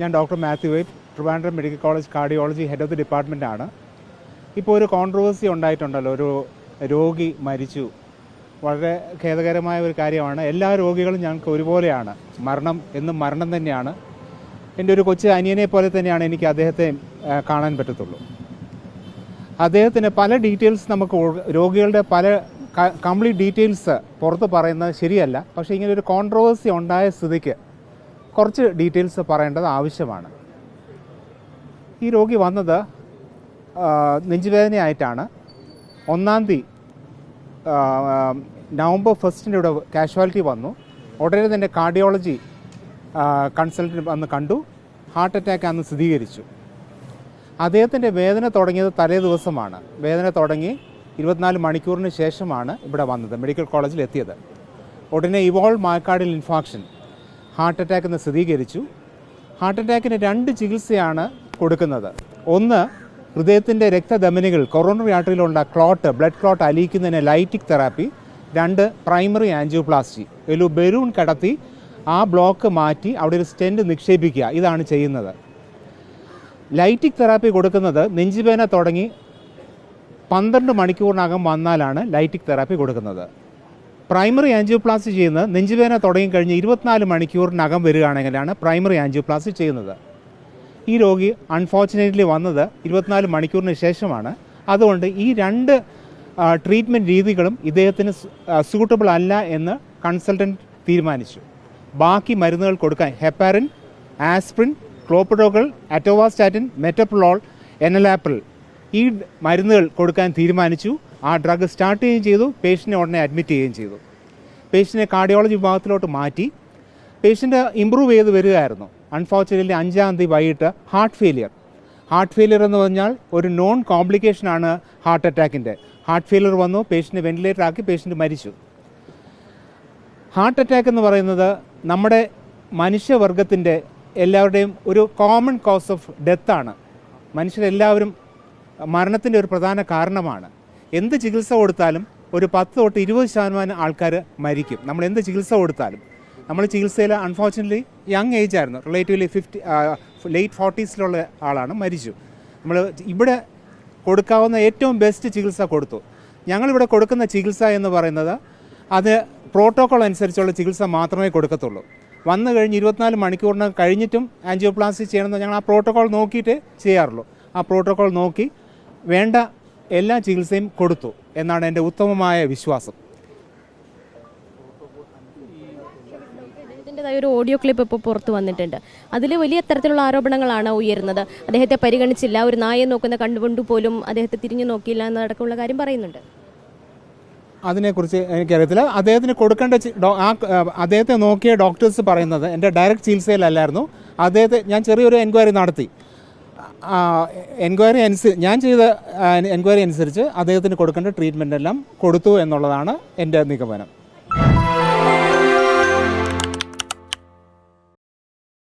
ഞാൻ doctor Mathew Y Trivandrum medical college cardiology head of the department ആണ് ഇപ്പോൾ ഒരു കോൺട്രവേഴ്സി ഉണ്ടായിട്ടുണ്ടല്ലോ ഒരു രോഗി മരിച്ചു. വളരെ ഖേദകരമായ ഒരു കാര്യമാണ്. എല്ലാ രോഗികളും ഞങ്ങൾക്ക് ഒരുപോലെയാണ്. മരണം എന്നും മരണം തന്നെയാണ്. എന്റെ ഒരു കൊച്ചു അനിയനെ പോലെ തന്നെയാണ് എനിക്ക് അദ്ദേഹത്തെ കാണാൻ പറ്റത്തുള്ളൂ. അദ്ദേഹത്തിന് പല ഡീറ്റെയിൽസ് നമുക്ക് രോഗികളുടെ പല കംപ്ലീറ്റ് ഡീറ്റെയിൽസ് പുറത്ത് പറയുന്നത് ശരിയല്ല. പക്ഷേ ഇങ്ങനെ ഒരു കോൺട്രവേഴ്സി ഉണ്ടായ സ്ഥിതിക്ക് കുറച്ച് ഡീറ്റെയിൽസ് പറയേണ്ടത് ആവശ്യമാണ്. ഈ രോഗി വന്നത് നെഞ്ചുവേദനയായിട്ടാണ്. ഒന്നാം തീയതി നവംബർ ഫസ്റ്റിന്റെ ഇവിടെ കാഷ്വാലിറ്റി വന്നു. ഉടനെ തന്നെ കാർഡിയോളജി കൺസൾട്ടന്റ് വന്ന് കണ്ടു. ഹാർട്ട് അറ്റാക്ക് അന്ന് സ്ഥിരീകരിച്ചു. അദ്ദേഹത്തിന്റെ വേദന തുടങ്ങിയത് തലേ ദിവസമാണ്. വേദന തുടങ്ങി ഇരുപത്തിനാല് മണിക്കൂറിന് ശേഷമാണ് ഇവിടെ വന്നത് മെഡിക്കൽ കോളേജിൽ എത്തിയത്. ഉടനെ evolve myocardial infarction. Heart attack എന്ന് സ്ഥിരീകരിച്ചു. ഹാർട്ട് അറ്റാക്കിന് രണ്ട് ചികിത്സയാണ് കൊടുക്കുന്നത്. ഒന്ന് ഹൃദയത്തിന്റെ രക്തധമനികൾ കൊറോണറി ആർട്ടറിയിലുള്ള ക്ലോട്ട് ബ്ലഡ് ക്ലോട്ട് അലിയിക്കുന്നതിന് ലൈറ്റിക് തെറാപ്പി. രണ്ട് പ്രൈമറി ആൻജിയോപ്ലാസ്റ്റി ഒരു ബലൂൺ കടത്തി ആ ബ്ലോക്ക് മാറ്റി അവിടെ ഒരു സ്റ്റെന്റ് നിക്ഷേപിക്കുക. ഇതാണ് ചെയ്യുന്നത്. ലൈറ്റിക് തെറാപ്പി കൊടുക്കുന്നത് നെഞ്ചുവേന തുടങ്ങി പന്ത്രണ്ട് മണിക്കൂറിനകം വന്നാലാണ് ലൈറ്റിക് തെറാപ്പി കൊടുക്കുന്നത്. പ്രൈമറി ആൻജിയോപ്ലാസ്റ്റി ചെയ്യുന്നത് നെഞ്ചുവേന തുടങ്ങിക്കഴിഞ്ഞ് ഇരുപത്തിനാല് മണിക്കൂറിനകം വരികയാണെങ്കിലാണ് പ്രൈമറി ആൻജിയോപ്ലാസ്റ്റി ചെയ്യുന്നത്. ഈ രോഗി അൺഫോർച്ചുനേറ്റ്ലി വന്നത് ഇരുപത്തിനാല് മണിക്കൂറിന് ശേഷമാണ്. അതുകൊണ്ട് ഈ രണ്ട് ട്രീറ്റ്മെന്റ് രീതികളും ഇദ്ദേഹത്തിന് സൂട്ടബിൾ അല്ല എന്ന് കൺസൾട്ടന്റ് തീരുമാനിച്ചു. ബാക്കി മരുന്നുകൾ കൊടുക്കാൻ ഹെപ്പാരിൻ ആസ്പ്രിൻ ക്ലോപ്പഡോകൾ അറ്റോവാസ്റ്റാറ്റിൻ മെറ്റപ്ലോൾ എനലാപ്പിൾ ഈ മരുന്നുകൾ കൊടുക്കാൻ തീരുമാനിച്ചു. ആ ഡ്രഗ് സ്റ്റാർട്ട് ചെയ്യുകയും ചെയ്തു. പേഷ്യന്റിനെ ഉടനെ അഡ്മിറ്റ് ചെയ്യുകയും ചെയ്തു. പേഷ്യന്റിനെ കാർഡിയോളജി വിഭാഗത്തിലോട്ട് മാറ്റി. പേഷ്യന്റ് ഇമ്പ്രൂവ് ചെയ്ത് വരികയായിരുന്നു. അൺഫോർച്ചുനേറ്റ്ലി അഞ്ചാം തീയതി വൈകിട്ട് ഹാർട്ട് ഫെയിലിയർ ഹാർട്ട് ഫെയിലിയർ എന്ന് പറഞ്ഞാൽ ഒരു നോൺ കോംപ്ലിക്കേഷനാണ് ഹാർട്ട് അറ്റാക്കിന്റെ ഹാർട്ട് ഫെയിലിയർ വന്നു പേഷ്യന്റ് വെന്റിലേറ്റർ ആക്കി പേഷ്യന്റ് മരിച്ചു. ഹാർട്ട് അറ്റാക്ക് എന്ന് പറയുന്നത് നമ്മുടെ മനുഷ്യവർഗത്തിന്റെ എല്ലാവരുടെയും ഒരു കോമൺ കോസ് ഓഫ് ഡെത്താണ് മനുഷ്യരെല്ലാവരും മരണത്തിന്റെ ഒരു പ്രധാന കാരണമാണ്. എന്ത് ചികിത്സ കൊടുത്താലും ഒരു പത്ത് തൊട്ട് ഇരുപത് ശതമാനം ആൾക്കാർ മരിക്കും. നമ്മൾ എന്ത് ചികിത്സ കൊടുത്താലും. നമ്മൾ ചികിത്സയിൽ അൺഫോർച്ചുനേറ്റ്ലി യങ് ഏജ് ആയിരുന്നു. റിലേറ്റീവ്ലി ഫിഫ്റ്റി ലേറ്റ് ഫോർട്ടീസിലുള്ള ആളാണ് മരിച്ചു. നമ്മൾ ഇവിടെ കൊടുക്കാവുന്ന ഏറ്റവും ബെസ്റ്റ് ചികിത്സ കൊടുത്തു. ഞങ്ങളിവിടെ കൊടുക്കുന്ന ചികിത്സ എന്ന് പറയുന്നത് അത് പ്രോട്ടോക്കോൾ അനുസരിച്ചുള്ള ചികിത്സ മാത്രമേ കൊടുക്കത്തുള്ളൂ. വന്നു കഴിഞ്ഞ് ഇരുപത്തിനാല് മണിക്കൂറിന് കഴിഞ്ഞിട്ടും ആൻജിയോപ്ലാസ്റ്റി ചെയ്യണമെന്ന് ഞങ്ങൾ ആ പ്രോട്ടോക്കോൾ നോക്കിയിട്ട് ചെയ്യാറുള്ളൂ. ആ പ്രോട്ടോക്കോൾ നോക്കി വേണ്ട എല്ലാ ചികിത്സയും കൊടുത്തു എന്നാണ് എന്റെ ഉത്തമമായ വിശ്വാസം. അദ്ദേഹത്തിന്റെതായ ഒരു ഓഡിയോ ക്ലിപ്പ് ഇപ്പോൾ പുറത്തു വന്നിട്ടുണ്ട്. അതിൽ വലിയ തരത്തിലുള്ള ആരോപണങ്ങളാണ് ഉയരുന്നത്. അദ്ദേഹത്തെ പരിഗണിച്ചില്ല ഒരു നായെ നോക്കുന്ന കണ്ടുകൊണ്ട് പോലും അദ്ദേഹത്തെ തിരിഞ്ഞു നോക്കിയില്ല എന്നടക്കമുള്ള കാര്യം പറയുന്നുണ്ട്. അതിനെക്കുറിച്ച് എനിക്കറിയത്തില്ല. അദ്ദേഹത്തിന് കൊടുക്കേണ്ട ആ, അദ്ദേഹത്തെ നോക്കിയ ഡോക്ടേഴ്സ് പറയുന്നത് എന്റെ ഡയറക്റ്റ് ചികിത്സയിലല്ലായിരുന്നു. അദ്ദേഹത്തെ ഞാൻ ചെറിയൊരു എൻക്വയറി നടത്തി. എൻക്വയറി അനുസരിച്ച് ഞാൻ ചെയ്ത എൻക്വയറി അനുസരിച്ച് അദ്ദേഹത്തിന് കൊടുക്കേണ്ട ട്രീറ്റ്മെന്റ് എല്ലാം കൊടുത്തു എന്നുള്ളതാണ് എന്റെ നിഗമനം.